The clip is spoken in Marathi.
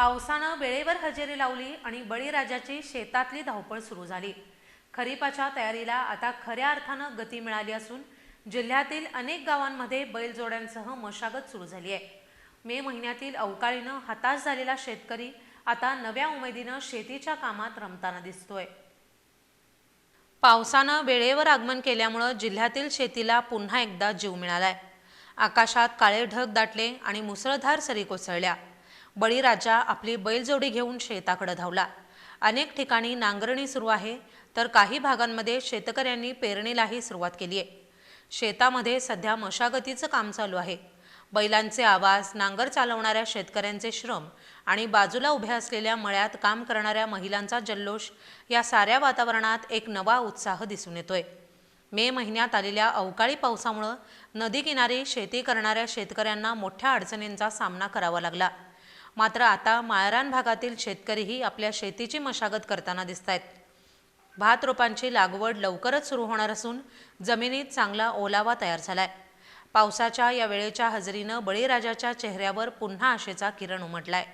पावसानं वेळेवर हजेरी लावली आणि बळीराजाची शेतातली धावपळ सुरू झाली. खरीपाच्या तयारीला आता खऱ्या अर्थानं गती मिळाली असून जिल्ह्यातील अनेक गावांमध्ये बैलजोड्यांसह मशागत सुरू झाली आहे. मे महिन्यातील अवकाळीनं हताश झालेला शेतकरी आता नव्या उमेदीनं शेतीच्या कामात रमताना दिसतोय. पावसानं वेळेवर आगमन केल्यामुळं जिल्ह्यातील शेतीला पुन्हा एकदा जीव मिळालाय. आकाशात काळे ढग दाटले आणि मुसळधार सरी कोसळल्या. बळीराजा आपली बैलजोडी घेऊन शेताकडे धावला. अनेक ठिकाणी नांगरणी सुरू आहे तर काही भागांमध्ये शेतकऱ्यांनी पेरणीलाही सुरुवात केली आहे. शेतामध्ये सध्या मशागतीचं काम चालू आहे. बैलांचे आवाज नांगर चालवणाऱ्या शेतकऱ्यांचे श्रम आणि बाजूला उभ्या असलेल्या मळ्यात काम करणाऱ्या महिलांचा जल्लोष या साऱ्या वातावरणात एक नवा उत्साह दिसून येतोय. मे महिन्यात आलेल्या अवकाळी पावसामुळं नदीकिनारी शेती करणाऱ्या शेतकऱ्यांना मोठ्या अडचणींचा सामना करावा लागला. मात्र आता माळरान भागातील शेतकरीही आपल्या शेतीची मशागत करताना दिसत आहेत भात रोपांची लागवड लवकरच सुरू होणार असून जमिनीत चांगला ओलावा तयार झालाय. पावसाच्या या वेळेच्या हजेरीनं बळीराजाच्या चेहऱ्यावर पुन्हा आशेचा किरण उमटलाय.